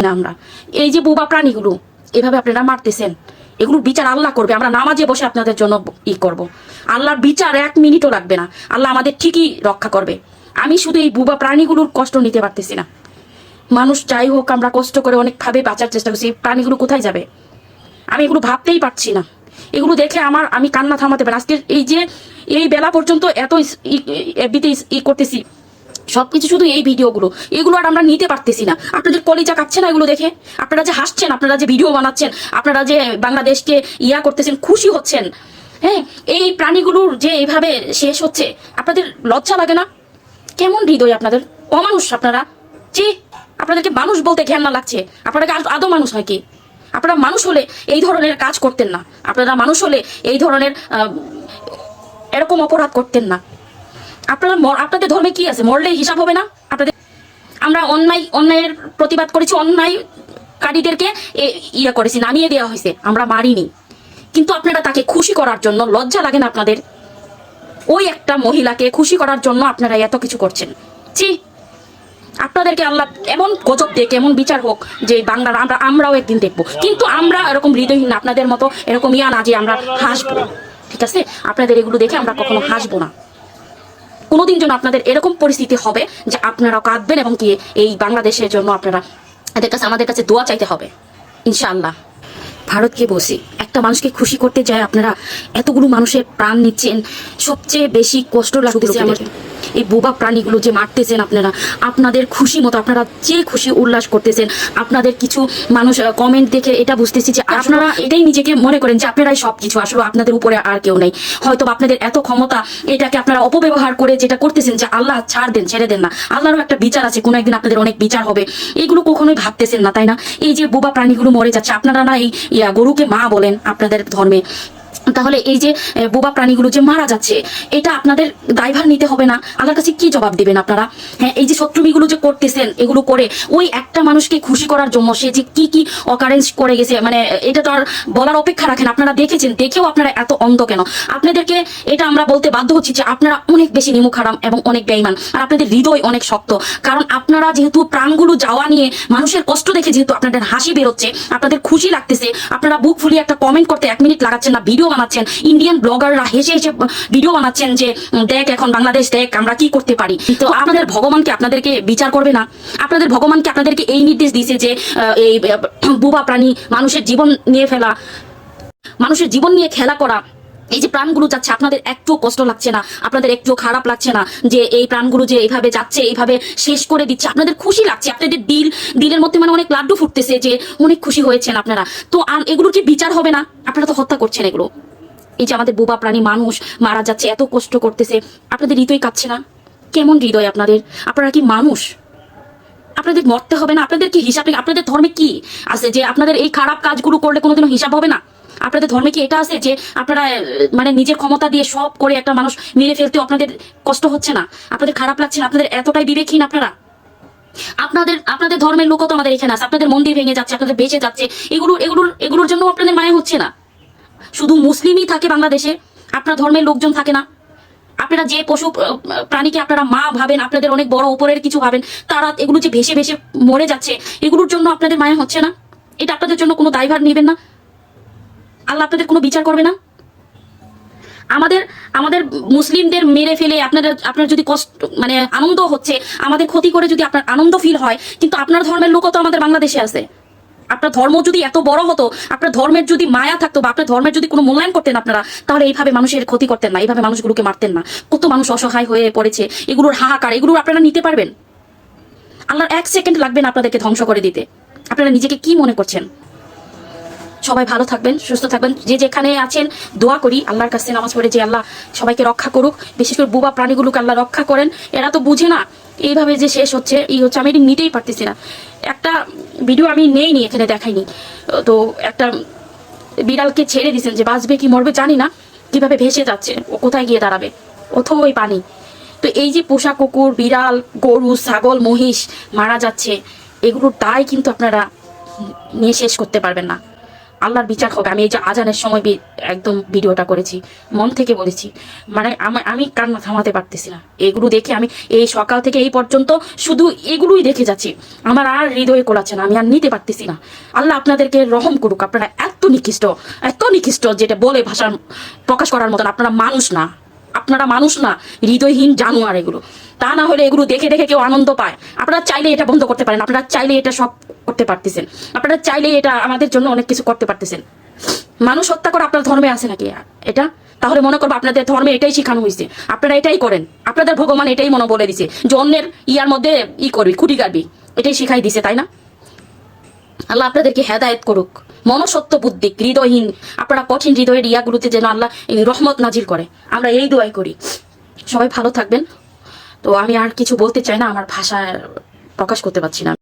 না আমরা এই যে বোবা প্রাণীগুলো এভাবে আপনারা মারতেছেন এগুলোর বিচার আল্লাহ করবে আমরা নামাজে বসে আপনাদের জন্য ই করব। আল্লাহর বিচার এক মিনিটও লাগবে না আল্লাহ আমাদের ঠিকই রক্ষা করবে আমি শুধু এই বুবা প্রাণীগুলোর কষ্ট নিতে পারতেছি না মানুষ যাই হোক আমরা কষ্ট করে অনেকভাবে বাঁচার চেষ্টা করছি এই প্রাণীগুলো কোথায় যাবে আমি এগুলো ভাবতেই পারছি না এগুলো দেখে আমার আমি কান্না থামাতে পারি আজকে এই যে এই বেলা পর্যন্ত এত ই করতেছি সবকিছু শুধু এই ভিডিওগুলো। এগুলো আর আমরা নিতে পারতেছি না। আপনাদের কলিজা কাটছে না এগুলো দেখে? আপনারা যে হাসছেন, আপনারা যে ভিডিও বানাচ্ছেন, আপনারা যে বাংলাদেশকে ইয়া করতেছেন, খুশি হচ্ছেন হ্যাঁ? এই প্রাণীগুলোর যে এইভাবে শেষ হচ্ছে, আপনাদের লজ্জা লাগে না? কেমন হৃদয় আপনাদের? অমানুষ আপনারা? জি আপনাদেরকে মানুষ বলতে ঘেন্না লাগছে। আপনারা আদৌ মানুষ হয় কি? আপনারা মানুষ হলে এই ধরনের কাজ করতেন না। আপনারা মানুষ হলে এই ধরনের এরকম অপরাধ করতেন না। আপনারা আপনাদের ধর্মে কি আছে? মরলে হিসাব হবে না? আপনাদের আমরা অন্যায় অন্যায়ের প্রতিবাদ করেছি, অন্যায়কারীদেরকে ইয়ে করেছি, নামিয়ে দেওয়া হয়েছে। আমরা মারিনি। কিন্তু আপনারা তাকে খুশি করার জন্য, লজ্জা লাগে না আপনাদের? ওই একটা মহিলাকে খুশি করার জন্য আপনারা এত কিছু করছেন। জি আপনাদেরকে আল্লাহ এমন গজব দেখ এমন বিচার হোক যে বাংলার আমরা আমরাও একদিন দেখব। কিন্তু আমরা এরকম হৃদয়হীন আপনাদের মতো এরকম ইয়া না যে আমরা হাসবো। ঠিক আছে? আপনাদের এগুলো দেখে আমরা কখনো হাসবো না। কোনোদিন যেন আপনাদের এরকম পরিস্থিতি হবে যে আপনারা কাঁদবেন এবং কি এই বাংলাদেশের জন্য আপনারা এদের কাছে আমাদের কাছে দোয়া চাইতে হবে। ইনশাল্লাহ ভারতকে বসি একটা মানুষকে খুশি করতে যায় আপনারা এতগুলো মানুষের প্রাণ নিচ্ছেন সবচেয়ে বেশি কষ্ট লাগতেছে আমার এই বোবা প্রাণীগুলো যে মারতেছেন আপনারা আপনাদের খুশি মতো আপনারা যে খুশি উল্লাস করতেছেন আপনাদের কিছু মানুষ কমেন্ট দেখে এটা বুঝতেছি যে আপনারা এটাই নিজেকে মনে করেন যে আপনারাই সব কিছু আসলে আপনাদের উপরে আর কেউ নেই। হয়তো আপনাদের এত ক্ষমতা এটাকে আপনারা অপব্যবহার করে যেটা করতেছেন যে আল্লাহ ছাড় দেন ছেড়ে দেন না। আল্লাহরও একটা বিচার আছে কোনো একদিন আপনাদের অনেক বিচার হবে। এগুলো কখনোই ভাবতেছেন না তাই না? এই যে বোবা প্রাণীগুলো মরে যাচ্ছে আপনারা না এই গরুকে মা বলেন আপনাদের ধর্মে। তাহলে এই যে বোবা প্রাণীগুলো যে মারা যাচ্ছে, এটা আপনাদের দায়ভার নিতে হবে না। আল্লাহর কাছে কি জবাব দিবেন আপনারা? হ্যাঁ এই যে শত্রুমিগুলো যে করতেছেন, এগুলো করে ওই একটা মানুষকে খুশি করার জন্য সে যে কি কি অকারেন্স করে গেছে মানে এটা তো আর বলার অপেক্ষা রাখেন। আপনারা দেখেছেন, দেখেও আপনারা এত অন্ধ কেন? আপনাদেরকে এটা আমরা বলতে বাধ্য হচ্ছি যে আপনারা অনেক বেশি নিমুখ হারাম এবং অনেক বেইমান আর আপনাদের হৃদয় অনেক শক্ত। কারণ আপনারা যেহেতু প্রাণগুলো যাওয়া নিয়ে মানুষের কষ্ট দেখে যেহেতু আপনাদের হাসি বেরোচ্ছে, আপনাদের খুশি লাগতেছে, আপনারা বুক ফুলিয়ে একটা কমেন্ট করতে এক মিনিট লাগাচ্ছেন না ভিডিও বানাচ্ছেন। ইন্ডিয়ান ব্লগাররা হেসে হেসে ভিডিও বানাচ্ছেন যে দেখ এখন বাংলাদেশ দেখ আমরা কি করতে পারি। তো আপনাদের ভগবানকে আপনাদেরকে বিচার করবে না? আপনাদের ভগবানকে আপনাদেরকে এই নির্দেশ দিছে যে এই বুবা প্রাণী মানুষের জীবন নিয়ে ফেলা। মানুষের জীবন নিয়ে খেলা করা। এই যে প্রাণগুলো যাচ্ছে, আপনাদের একটু কষ্ট লাগছে না? আপনাদের একটু খারাপ লাগছে না? যে এই প্রাণগুলো যে এইভাবে যাচ্ছে এইভাবে শেষ করে দিচ্ছে, আপনাদের খুশি লাগছে? আপনাদের দিল, দিলের মধ্যে মানে অনেক লাড্ডু ফুটতেছে যে অনেক খুশি হয়েছেন আপনারা। তো আর এগুলোর কি বিচার হবে না? আপনারা তো হত্যা করছেন এগুলো। এই যে আমাদের বোবা প্রাণী মানুষ মারা যাচ্ছে, এত কষ্ট করতেছে, আপনাদের হৃদয় কাঁপছে না? কেমন হৃদয় আপনাদের? আপনারা কি মানুষ? আপনাদের মরতে হবে না? আপনাদের কি হিসাব, আপনাদের ধর্মে কি আছে যে আপনাদের এই খারাপ কাজগুলো করলে কোনোদিনও হিসাব হবে না? আপনাদের ধর্মে কি এটা আছে যে আপনারা মানে নিজের ক্ষমতা দিয়ে সব করে একটা মানুষ মেরে ফেলতে আপনাদের কষ্ট হচ্ছে না? আপনাদের খারাপ লাগছে আপনাদের এতটাই বিবেকহীন আপনারা? আপনাদের আপনাদের ধর্মের লোকও তো আমাদের এখানে আছে। আপনাদের মন্দির ভেঙে যাচ্ছে, আপনাদের বেঁচে যাচ্ছে। এগুলো, এগুলোর এগুলোর জন্য আপনাদের মায়া হচ্ছে না? শুধু মুসলিমই থাকে বাংলাদেশে? আপনার ধর্মের লোকজন থাকে না? আপনারা যে পশু প্রাণীকে আপনারা মা ভাবেন, আপনাদের অনেক বড় উপরের কিছু ভাবেন, তারা এগুলো যে ভেসে ভেসে মরে যাচ্ছে, এগুলোর জন্য আপনাদের মায়া হচ্ছে না? এটা আপনাদের জন্য কোনো দায়ভার নেবেন না? আল্লাহ আপনাদের কোনো বিচার করবে না? আমাদের আমাদের মুসলিমদের মেরে ফেলে আপনাদের, আপনার যদি কষ্ট মানে আনন্দ হচ্ছে, আমাদের ক্ষতি করে যদি আপনার আনন্দ ফিল হয়, কিন্তু আপনার ধর্মের লোকও তো আমাদের বাংলাদেশে আছে। আপনার ধর্ম যদি এত বড় হতো, আপনার ধর্মের যদি মায়া থাকতো বা আপনার ধর্মের যদি কোনো মূল্যায়ন করতেন আপনারা, তাহলে এইভাবে মানুষের ক্ষতি করতেন না, এইভাবে মানুষগুলোকে মারতেন না। কত মানুষ অসহায় হয়ে পড়েছে, এগুলোর হাহাকার এগুলো আপনারা নিতে পারবেন? আল্লাহর এক সেকেন্ড লাগবে না আপনাদেরকে ধ্বংস করে দিতে। আপনারা নিজেকে কি মনে করছেন? সবাই ভালো থাকবেন, সুস্থ থাকবেন। যে যেখানে আছেন, দোয়া করি আল্লাহর কাছে নামাজ পড়ে যে আল্লাহ সবাইকে রক্ষা করুক। বিশেষ করে বুবা প্রাণীগুলোকে আল্লাহ রক্ষা করেন। এরা তো বুঝে না, এইভাবে যে শেষ হচ্ছে, এই হচ্ছে, আমি এটি নিতেই পারতেছি না। একটা ভিডিও আমি নেইনি, এখানে দেখাইনি। তো একটা বিড়ালকে ছেড়ে দিয়েছেন যে বাঁচবে কি মরবে জানি না, কীভাবে ভেসে যাচ্ছে, ও কোথায় গিয়ে দাঁড়াবে? ওথো ওই পানি। তো এই যে পোষা কুকুর, বিড়াল, গরু, ছাগল, মহিষ মারা যাচ্ছে, এগুলোর দায় কিন্তু আপনারা নিয়ে শেষ করতে পারবেন না। আল্লাহর বিচার হবে। আমি এই যে আজানের সময় একদম ভিডিওটা করেছি, মন থেকে বলেছি। মানে আমি আমি কান্না থামাতে পারতেছি না এগুলো দেখে আমি এই সকাল থেকে এই পর্যন্ত শুধু এগুলোই দেখে যাচ্ছি। আমার আর হৃদয়ে কোলাচ্ছে না, আমি আর নিতে পারতেছি না। আল্লাহ আপনাদেরকে রহম করুক। আপনারা এত নিকৃষ্ট এত নিকৃষ্ট যেটা বলে ভাষার প্রকাশ করার মতন আপনারা মানুষ না। আপনারা মানুষ না, হৃদয়হীন জানোয়ার এগুলো। তা না হলে এগুলো দেখে দেখে কেউ আনন্দ পায়। আপনারা চাইলে এটা বন্ধ করতে পারেন, আপনারা চাইলে এটা সব করতে পারতেছেন। আপনারা চাইলে এটা আমাদের জন্য অনেক কিছু করতে পারতেছেন। মানুষ হত্যা করে আপনার ধর্মে আছে নাকি? এটা? তাহলে মনে করব আপনাদের ধর্মে এটাই শেখানো হয়েছে। আপনারা এটাই করেন। আপনাদের ভগবান এটাই মনে বলে দিছে। যে অন্যের ইয়ার মধ্যে ই করবি, খুঁটি কাটবি। এটাই শিখাই দিছে, তাই না? আল্লাহ আপনাদেরকে হেদায়েত করুক। মনসত্ব বুদ্ধি, হৃদয়হীন, আপনারা কঠিন হৃদয়ের ইয়াগুলোতে যেন আল্লাহ রহমত নাজির করে। আমরা এই দোয়াই করি। সবাই ভালো থাকবেন। তো আমি আর কিছু বলতে চাই না, আমার ভাষা প্রকাশ করতে পারছি না।